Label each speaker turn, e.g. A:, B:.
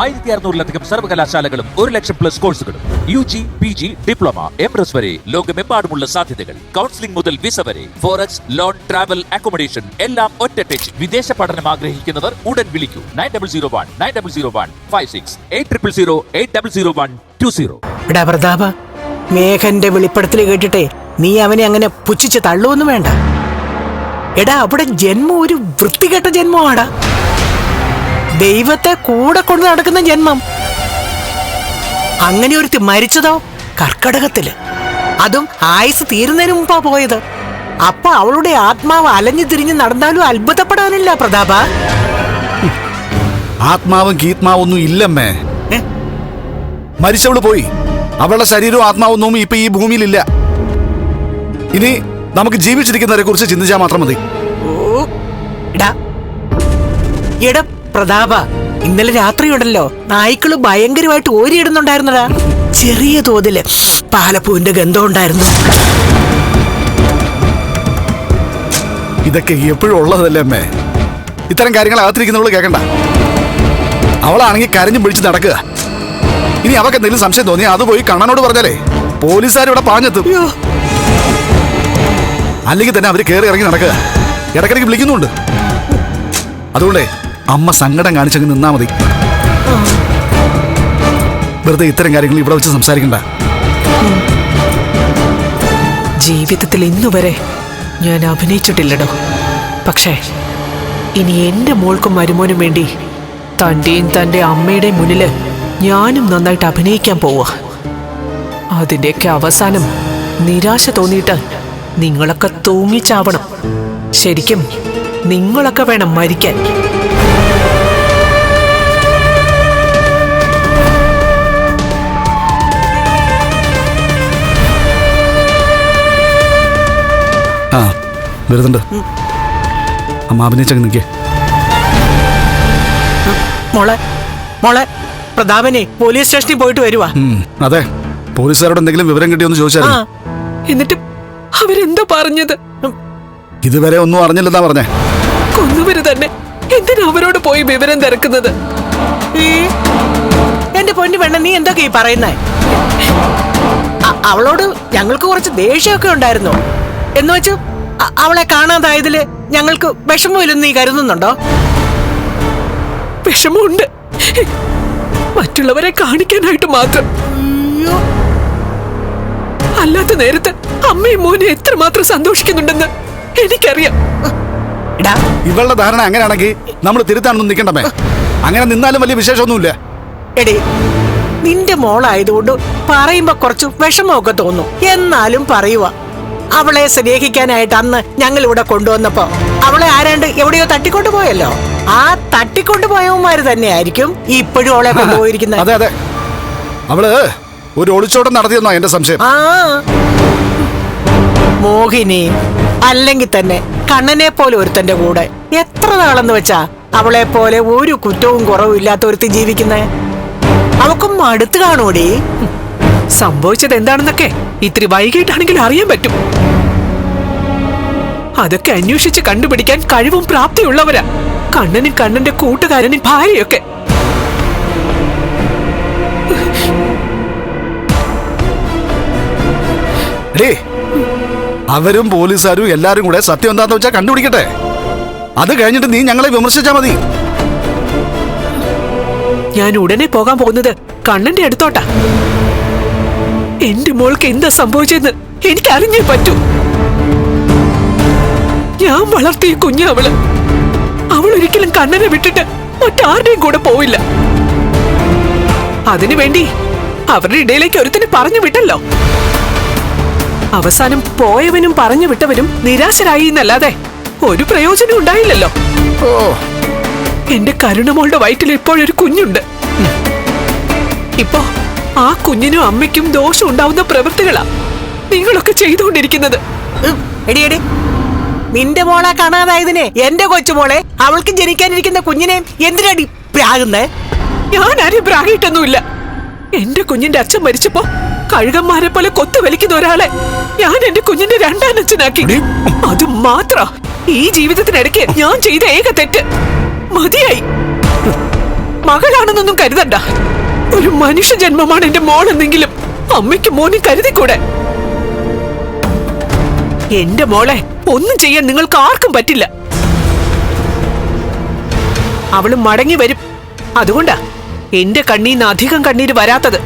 A: ആയിരത്തി അറുന്നൂറിലധികം സർവകലാശാലകളും ഒരു ലക്ഷം പ്ലസ് കോഴ്സുകളും U G P G diploma M S വരെ ലോകമെമ്പാടുമുള്ള സാധ്യതകൾ. കൗൺസിലിംഗ് മുതൽ വിസ വരെ ഫോറക്സ് ലോൺ ട്രാവൽ അക്കോമഡേഷൻ എല്ലാം ഒറ്റ ടച്ച് വിദേശ പഠനം ആഗ്രഹിക്കുന്നവർ ഉടൻ വിളിക്കൂ. Nine double zero one nine double zero one five six eight triple zero eight double zero one two zero
B: പ്രതാപ മേഘന്റെ വെളിപ്പെടുത്തൽ കേട്ടിട്ടേ നീ അവനെ അങ്ങനെ പുച്ഛിച്ച് തള്ളുവൊന്നും വേണ്ട. എടാ അവിടെ ജന്മം ഒരു വൃത്തികെട്ട ജന്മമാടാ. ദൈവത്തെ കൂടെ കൊണ്ട് നടക്കുന്ന ജന്മം. അങ്ങനെ ഒരുത്തി മരിച്ചതോ? കർക്കടകത്തിൽ. അതും ആയുസ് തീരുന്നതിന് മുമ്പാ പോയത്. അപ്പൊ അവളുടെ ആത്മാവ് അലഞ്ഞു തിരിഞ്ഞ് നടന്നാലും അത്ഭുതപ്പെടാനില്ല പ്രതാപ.
C: ആത്മാവും ഗീത്മാവൊന്നും ഇല്ലമ്മേ? മരിച്ചവൾ പോയി. അവളുടെ ശരീരവും ആത്മാവൊന്നും ഇപ്പൊ ഈ ഭൂമിയിലില്ല. ഇനി നമുക്ക് ജീവിച്ചിരിക്കുന്നവരെ കുറിച്ച് ചിന്തിച്ചാൽ മാത്രം മതി.
B: എടാ പ്രതാപ ഇന്നലെ രാത്രിയുണ്ടല്ലോ. നായ്ക്കൾ ഭയങ്കരമായിട്ട് ഓരിയിടുന്നുണ്ടായിരുന്നടാ. ചെറിയ തോതിൽ പാലപ്പൂവിന്റെ ഗന്ധം ഉണ്ടായിരുന്നു.
C: ഇതൊക്കെ എപ്പോഴും ഉള്ളതല്ലേ അമ്മേ? ഇത്തരം കാര്യങ്ങൾ അകത്തിരിക്കുന്നവൾ കേക്കണ്ട. അവളാണെങ്കിൽ കരഞ്ഞു പിടിച്ച് നടക്കുക. ഇനി അവക്ക് എന്തെങ്കിലും സംശയം തോന്നി അത് പോയി കണ്ണനോട് പറഞ്ഞാലേ. പോലീസുകാർ ഇവിടെ പാഞ്ഞെത്തും. അല്ലെങ്കിൽ തന്നെ അവർ കയറി ഇറങ്ങി നടക്കുക. ഇടക്കിടയ്ക്ക് വിളിക്കുന്നുണ്ട്. അതുകൊണ്ടേ അമ്മ സങ്കടം കാണിച്ചങ്ങ് നിന്നാ മതി. വെറുതെ ഇത്തരം കാര്യങ്ങൾ ഇവിടെ വെച്ച് സംസാരിക്കണ്ട.
B: ജീവിതത്തിൽ ഇന്നുവരെ ഞാൻ അഭിനയിച്ചിട്ടില്ലടോ. പക്ഷേ ഇനി എന്റെ മോൾക്കും മരുമോനും വേണ്ടി തന്റെയും തന്റെ അമ്മയുടെയും മുന്നിൽ ഞാനും നന്നായിട്ട് അഭിനയിക്കാൻ പോവുക അതിന്റെയൊക്കെ അവസാനം നിരാശ തോന്നിയിട്ട് നിങ്ങളൊക്കെ തൂങ്ങിച്ചാവണം. ശരിക്കും നിങ്ങളൊക്കെ വേണം മരിക്കാൻ.
C: ആ വരുന്നുണ്ട്. അമ്മ അഭിനയിച്ചങ്ങ് നിൽക്കേ.
B: മോളെ മോളെ പ്രതാപനെ പോലീസ് സ്റ്റേഷനിൽ പോയിട്ട് വരുവാ.
C: അതെ. പോലീസുകാരോട് എന്തെങ്കിലും വിവരം കിട്ടിയെന്ന്
B: ആ
C: ചോദിച്ചായിരുന്നു.
D: എന്നിട്ട് അവരെന്താ പറഞ്ഞത്.
C: ഇതുവരെ ഒന്നും അറിഞ്ഞില്ലെന്നാ പറഞ്ഞേ.
D: കൊന്നവര് തന്നെ എന്തിനാ അവരോട് പോയി വിവരം തിരക്കുന്നത്?
B: ഈ, എന്റെ പൊന്നു പെണ്ണ നീ എന്തൊക്കെ ഈ പറയുന്നേ? അ- അവളോട് ഞങ്ങൾക്ക് കുറച്ച് ദേഷ്യമൊക്കെ ഉണ്ടായിരുന്നു. എന്ന് വെച്ച് അവളെ കാണാതായതിൽ ഞങ്ങൾക്ക് വിഷമമില്ലെന്ന് നീ കരുതുന്നുണ്ടോ?
D: വിഷമമുണ്ട്. മറ്റുള്ളവരെ കാണിക്കാനായിട്ട് മാത്രം.
B: അയ്യോ,
D: അല്ലാത്ത നേരത്ത് അമ്മയും മോനെ എത്രമാത്രം സന്തോഷിക്കുന്നുണ്ടെന്ന് എനിക്കറിയാം.
C: ഇവളുടെ ധാരണ അങ്ങനെയാണെങ്കിൽ നമ്മൾ തിരുത്താനൊന്നും നിൽക്കണ്ടമേ? അങ്ങനെ നിന്നാലും വലിയ വിശേഷമൊന്നുമില്ല.
B: എടി നിന്റെ മോളായതുകൊണ്ട് പറയുമ്പോ കുറച്ച് വിഷമമൊക്കെ തോന്നും. എന്നാലും പറയുക അവളെ സ്നേഹിക്കാനായിട്ട് അന്ന് ഞങ്ങൾ ഇവിടെ കൊണ്ടുവന്നപ്പോ അവളെ ആരാണ്ട് എവിടെയോ തട്ടിക്കൊണ്ടു പോയല്ലോ ആ തട്ടിക്കൊണ്ടു പോയവന്മാര് തന്നെയായിരിക്കും ഇപ്പോഴും അവളെ കൊണ്ടുപോയിരിക്കുന്നത്.
C: അതെ അതെ. അവൾ ഒരു ഒളിച്ചോട്ടം നടത്തിയെന്നോ എന്റെ സംശയം?
B: ആ. മോഹിനി അല്ലെങ്കിൽ തന്നെ കണ്ണനെ പോലെ ഒരുത്തന്റെ കൂടെ എത്ര നാളെന്ന് വെച്ചാ അവളെ പോലെ ഒരു കുറ്റവും കുറവും ഇല്ലാത്ത ഒരുത്തി ജീവിക്കുന്നേ? അവക്കും മടുത്ത് കാണൂടി
D: സംഭവിച്ചത് എന്താണെന്നൊക്കെ ഇത്തിരി വൈകിട്ടാണെങ്കിലും അറിയാൻ പറ്റും. അതൊക്കെ അന്വേഷിച്ച് കണ്ടുപിടിക്കാൻ കഴിവും പ്രാപ്തിയുള്ളവരാ. കണ്ണനും കണ്ണന്റെ കൂട്ടുകാരനും ഭാര്യയൊക്കെ.
C: ഡേ അവരും പോലീസുകാരും എല്ലാരും കൂടെ സത്യം എന്താന്ന് വെച്ചാൽ കണ്ടുപിടിക്കട്ടെ. അത് കഴിഞ്ഞിട്ട് നീ ഞങ്ങളെ വിമർശിച്ചാ മതി.
D: ഞാൻ ഉടനെ പോകാൻ പോകുന്നത് കണ്ണന്റെ അടുത്തോട്ടാ. എന്റെ മോൾക്ക് എന്താ സംഭവിച്ചെന്ന് എനിക്ക് അറിഞ്ഞേ പറ്റൂ. ഞാൻ വളർത്തിയ കുഞ്ഞ് അവൾ. അവൾ ഒരിക്കലും കണ്ണനെ വിട്ടിട്ട് മറ്റാരുടെയും കൂടെ പോവില്ല. അതിനുവേണ്ടി അവരുടെ ഇടയിലേക്ക് ഒരുത്തിന് പറഞ്ഞു വിട്ടല്ലോ. അവസാനം പോയവനും പറഞ്ഞു വിട്ടവനും നിരാശരായി എന്നല്ലാതെ ഒരു പ്രയോജനം ഉണ്ടായില്ലല്ലോ.
C: ഓ.
D: എന്റെ കരുണമോളുടെ വയറ്റിൽ ഇപ്പോഴൊരു കുഞ്ഞുണ്ട്. ഇപ്പോ ആ കുഞ്ഞിനും അമ്മയ്ക്കും ദോഷം ഉണ്ടാവുന്ന പ്രവൃത്തികളാ നിങ്ങളൊക്കെ ചെയ്തുകൊണ്ടിരിക്കുന്നത്.
B: എടി എടി. നിന്റെ മോളെ കാണാതായതിനെ എന്റെ കൊച്ചുമോളെ അവൾക്ക് ജനിക്കാനിരിക്കുന്ന കുഞ്ഞിനെ എന്തിനടി പ്രാകുന്നേ?
D: ഞാൻ ആരും പ്രാകിട്ടൊന്നുമില്ല എന്റെ കുഞ്ഞിന്റെ അച്ഛൻ മരിച്ചപ്പോ കഴുകന്മാരെ പോലെ കൊത്തു വലിക്കുന്ന ഒരാളെ ഞാൻ എന്റെ കുഞ്ഞിന്റെ രണ്ടാം
C: അച്ഛനാക്കി
D: അത് മാത്ര. ഈ ജീവിതത്തിനിടയ്ക്ക് ഞാൻ ചെയ്ത ഏക തെറ്റ്. മതിയായി. മകളാണെന്നൊന്നും കരുതണ്ട. ഒരു മനുഷ്യ ജന്മമാണ് എന്റെ മോളെന്നെങ്കിലും അമ്മയ്ക്ക് മോനെ കരുതിക്കൂടെ? എന്റെ മോളെ ഒന്നും ചെയ്യാൻ നിങ്ങൾക്ക് ആർക്കും പറ്റില്ല. അവൾ മടങ്ങി വരും. അതുകൊണ്ടാ എന്റെ കണ്ണീന്ന് അധികം കണ്ണീര് വരാത്തത്.